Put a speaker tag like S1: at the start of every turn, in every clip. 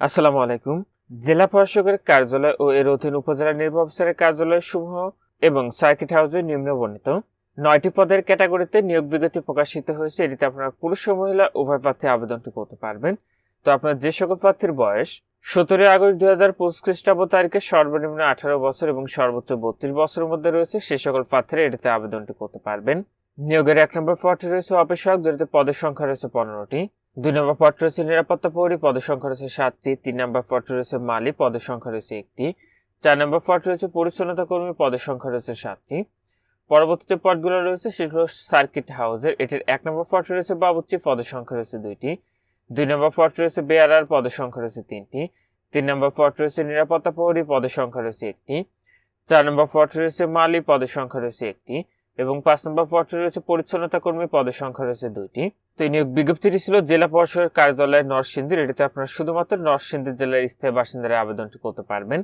S1: আসসালামু আলাইকুম। জেলা প্রশাসকের কার্যালয় ও এর অধীন উপজেলা নির্বাহী অফিসারের কার্যালয় সমূহ এবং সার্কিট হাউসে নিম্ন বর্ণিত নয়টি পদের ক্যাটাগরিতে নিয়োগ বিজ্ঞপ্তি প্রকাশিত হয়েছে। এটিতে আপনারা পুরুষ ও মহিলা, উভয় প্রার্থী আবেদনটি করতে পারবেন। তো আপনার যে সকল প্রার্থীর বয়স, সতেরোই আগস্ট দুই হাজার পঁচিশ খ্রিস্টাব্দ তারিখে সর্বনিম্ন আঠারো বছর এবং সর্বোচ্চ বত্রিশ বছরের মধ্যে রয়েছে, সে সকল প্রার্থীরা এটিতে আবেদনটি করতে পারবেন। নিয়োগের এক নম্বর পদটি রয়েছে অপেক্ষক যেটিতে পদের সংখ্যা রয়েছে পনেরোটি। দুই নম্বর পদটি রয়েছে নিরাপত্তা প্রহরী পদের সংখ্যা রয়েছে সাতটি। তিন নম্বর পদটি রয়েছে মালি পদের সংখ্যা রয়েছে একটি। চার নম্বর পদটি রয়েছে পরিচ্ছন্নতা কর্মী পদের সংখ্যা রয়েছে সাতটি। পরবর্তীতে পদগুলো রয়েছে, সেগুলো সার্কিট হাউসের এটির এক নম্বর পদটি রয়েছে বাবুচ্চি পদের সংখ্যা রয়েছে দুইটি। দুই নম্বর পদটি রয়েছে বেয়ারার পদের সংখ্যা রয়েছে তিনটি। তিন নম্বর পদটি রয়েছে নিরাপত্তা প্রহরী পদের সংখ্যা রয়েছে একটি। চার নম্বর পদটি রয়েছে মালি পদের সংখ্যা রয়েছে একটি। এবং পাঁচ নম্বর পদটি রয়েছে পরিচ্ছন্নতা কর্মী পদের সংখ্যা রয়েছে দুইটি। তো এই নিয়োগ বিজ্ঞপ্তিটি ছিল জেলা পরিষদের কার্যালয় নরসিংদীর। এটিতে আপনারা শুধুমাত্র নরসিংদী জেলার স্থায়ী বাসিন্দারা আবেদনটি করতে পারবেন।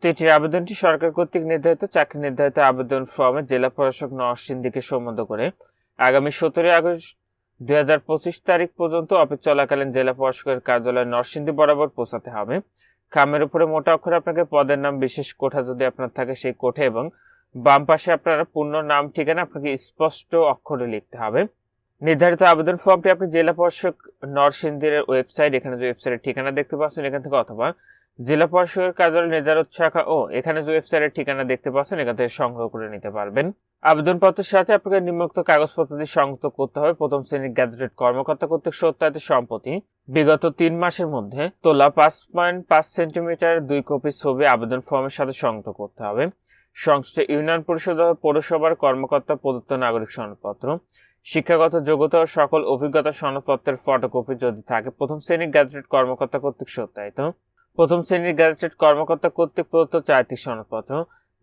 S1: তো এটির আবেদনটি সরকার কর্তৃক নির্ধারিত চাকরি নির্ধারিত আবেদন ফর্মে জেলা প্রশাসক নরসিংদীকে সম্বন্ধ করে আগামী সতেরোই আগস্ট দুই পঁচিশ তারিখ পর্যন্ত অফিস চলাকালীন জেলা প্রশাসকের কার্যালয় নরসিংদী বরাবর পৌঁছাতে হবে। খামের উপরে মোটা অক্ষরে আপনাকে পদের নাম বিশেষ কোঠা যদি আপনার থাকে সেই কোঠে এবং বাম পাশে আপনার পূর্ণ নাম, ঠিকানা আপনাকে স্পষ্ট অক্ষরে লিখতে হবে। নির্ধারিত আবেদন ফর্মটি আপনি জেলা প্রশাসক নরসিংদীর ওয়েবসাইট, এখানে যে ওয়েবসাইটের ঠিকানা দেখতে পাচ্ছেন, এখান থেকে অথবা জেলা প্রশাসকের কার্যালয় নির্ধারিত শাখা ও এখানে যে ওয়েবসাইটের ঠিকানা দেখতে পাচ্ছেন, এখান থেকে সংগ্রহ করে নিতে পারবেন। আবেদনপত্রের সাথে আপনাকে নিম্নোক্ত কাগজপত্র দিয়ে সংযুক্ত করতে হবে। প্রথম শ্রেণির গ্যাজেটেড কর্মকর্তা কর্তৃক সত্যায়িত সম্পত্তি। বিগত তিন মাসের মধ্যে তোলা পাঁচ পয়েন্ট পাঁচ সেন্টিমিটার দুই কপি ছবি আবেদন ফর্মের সাথে সংযুক্ত করতে হবে। সংশ্লিষ্ট ইউনিয়ন পরিষদ পৌরসভার কর্মকর্তা, প্রদত্ত নাগরিক সনদপত্র, শিক্ষাগত যোগ্যতা ও সকল অভিজ্ঞতা সনদপত্রের ফটোকপি যদি থাকে, প্রথম শ্রেণির গ্যাজেটেড কর্মকর্তা কর্তৃক সত্যায়িত। প্রথম শ্রেণির গ্যাজেটেড কর্মকর্তা কর্তৃক প্রদত্ত চারিত্রিক সনদপত্র,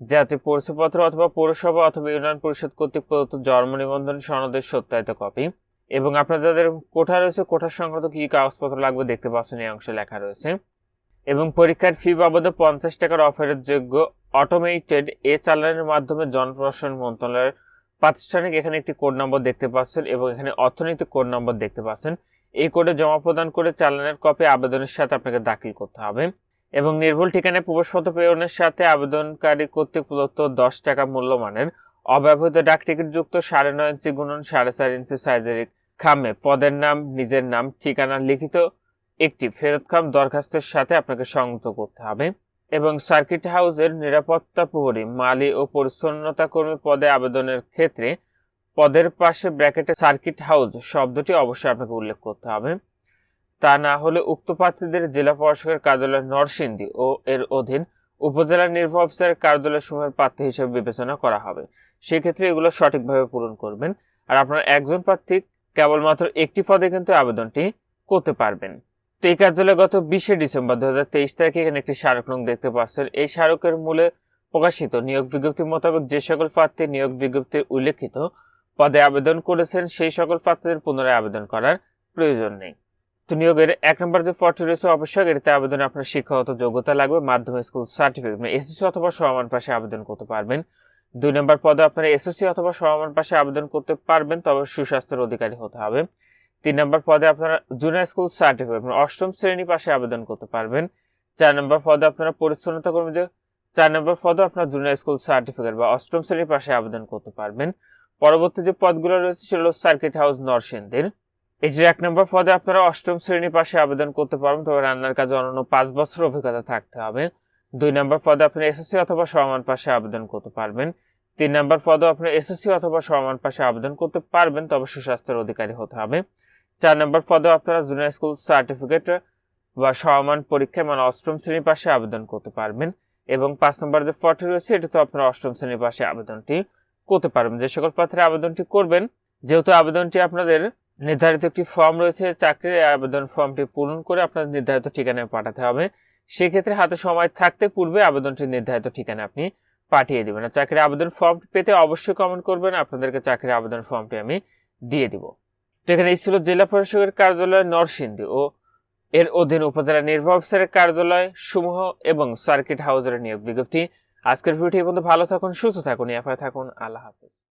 S1: জাতীয় পরিচয়পত্র অথবা পৌরসভা অথবা ইউনিয়ন পরিষদ কর্তৃক প্রদত্ত জন্ম নিবন্ধন সনদের সত্যায়িত কপি এবং আপনার যাদের কোঠা রয়েছে কোঠার সংক্রান্ত কি কাগজপত্র লাগবে দেখতে পাচ্ছেন, এই অংশে লেখা রয়েছে। এবং পরীক্ষার ফি বাবদে পঞ্চাশ টাকার অফারের যোগ্য অটোমেটেড এ চালানের মাধ্যমে জনপ্রশাসন মন্ত্রণালয়ের প্রাতিষ্ঠানিক এখানে একটি কোড নম্বর দেখতে পাচ্ছেন এবং এখানে অর্থনৈতিক কোড নম্বর দেখতে পাচ্ছেন। এই কোডে জমা প্রদান করে চালানের কপি আবেদনের সাথে আপনাকে দাখিল করতে হবে এবং নির্ভুল ঠিকানায় প্রবেশপত্র প্রেরণের সাথে আবেদনকারী কর্তৃক প্রদত্ত দশ টাকা মূল্যমানের অব্যবহৃত ডাক টিকিট যুক্ত সাড়ে নয় ইঞ্চি গুণন সাড়ে চার ইঞ্চি সাইজের খামে পদের নাম, নিজের নাম, ঠিকানা, লিখিত একটি ফেরত খাম দরখাস্তের সাথে আপনাকে সংযুক্ত করতে হবে। এবং সার্কিট হাউসের নিরাপত্তা প্রহরী, মালি ও পরিচ্ছন্নতা কর্মী পদে আবেদনের ক্ষেত্রে পদের পাশে ব্র্যাকেটে সার্কিট হাউস শব্দটি অবশ্যই আপনাকে উল্লেখ করতে হবে। তা না হলে উক্ত প্রার্থীদের জেলা প্রশাসকের কার্যালয় নরসিংদী ও এর অধীন উপজেলা নির্বাহী অফিসারের কার্যালয় সমূহের প্রার্থী হিসেবে বিবেচনা করা হবে। সেক্ষেত্রে এগুলো সঠিকভাবে পূরণ করবেন। আর আপনার একজন প্রার্থী কেবলমাত্র একটি পদে কিন্তু আবেদনটি করতে পারবেন। তো এই কার্যালয়ে গত বিশে ডিসেম্বর দু হাজার তেইশ তারিখে এখানে একটি স্মারক নং দেখতে পাচ্ছেন। এই স্মারকের মূলে প্রকাশিত নিয়োগ বিজ্ঞপ্তি মোতাবেক যে সকল প্রার্থী নিয়োগ বিজ্ঞপ্তি উল্লেখিত পদে আবেদন করেছেন, সেই সকল প্রার্থীদের পুনরায় আবেদন করার প্রয়োজন নেই। তো নিয়োগের এক নম্বর যে পদটি রয়েছে অবশ্যই এটিতে আবেদনে আপনার শিক্ষাগত যোগ্যতা লাগবে, মাধ্যমিক স্কুল সার্টিফিকেট মানে এসএসসি অথবা সমান পাশে আবেদন করতে পারবেন। দুই নম্বর পদে আপনারা এসএসসি অথবা সমান পাশে আবেদন করতে পারবেন, তবে সুস্বাস্থ্যের অধিকারী হতে হবে। তিন নম্বর পদে আপনারা জুনিয়র স্কুল সার্টিফিকেট অষ্টম শ্রেণি পাশে আবেদন করতে পারবেন। চার নম্বর পদে আপনারা পরিচ্ছন্নতা কর্মীদের চার নম্বর পদে আপনার জুনিয়র স্কুল সার্টিফিকেট বা অষ্টম শ্রেণির পাশে আবেদন করতে পারবেন। পরবর্তী যে পদগুলো রয়েছে সেগুলো সার্কিট হাউস নরসিংদীর। এই যে এক নম্বর পদে আপনারা অষ্টম শ্রেণির পাশে আবেদন করতে পারবেন, তবে রান্নার কাজে অনন্য পাঁচ বছর অভিজ্ঞতা থাকতে হবে। দুই নম্বর পদে আপনি এসএসসি অথবা সমান পাশে আবেদন করতে পারবেন। তিন নম্বর পদে আপনি এসএসসি অথবা সমান পাশে আবেদন করতে পারবেন, তবে সুস্বাস্থ্যের অধিকারী হতে হবে। চার নম্বর পদে আপনারা জুনিয়র স্কুল সার্টিফিকেট বা সমান পরীক্ষায় মানে অষ্টম শ্রেণির পাশে আবেদন করতে পারবেন। এবং পাঁচ নম্বর যে ফটো রয়েছে, এটা তো আপনারা অষ্টম শ্রেণির পাশে আবেদনটি করতে পারবেন। যে সকল প্রার্থীরা আবেদনটি করবেন, যেহেতু আবেদনটি আপনাদের নির্ধারিত একটি ফর্ম রয়েছে, চাকরির আবেদন ফর্মটি পূরণ করে আপনার নির্ধারিত ঠিকানায় পাঠাতে হবে। সেক্ষেত্রে হাতে সময় থাকতে পূর্বে আবেদনটি নির্ধারিত ঠিকানা আপনি পাঠিয়ে দেবেন। চাকরির আবেদন ফর্মটি পেতে অবশ্যই কমেন্ট করবেন। আপনাদেরকে চাকরির আবেদন ফর্মটি আমি দিয়ে দিব। তো এখানে এই ছিল জেলা প্রশাসকের কার্যালয় নরসিংদী ও এর অধীন উপজেলা নির্বাহী অফিসারের কার্যালয় সমূহ এবং সার্কিট হাউসের নিয়োগ বিজ্ঞপ্তি। আজকের ভিডিওটি বন্ধু ভালো থাকুন, সুস্থ থাকুন এফআই থাকুন। আল্লাহ হাফিজ।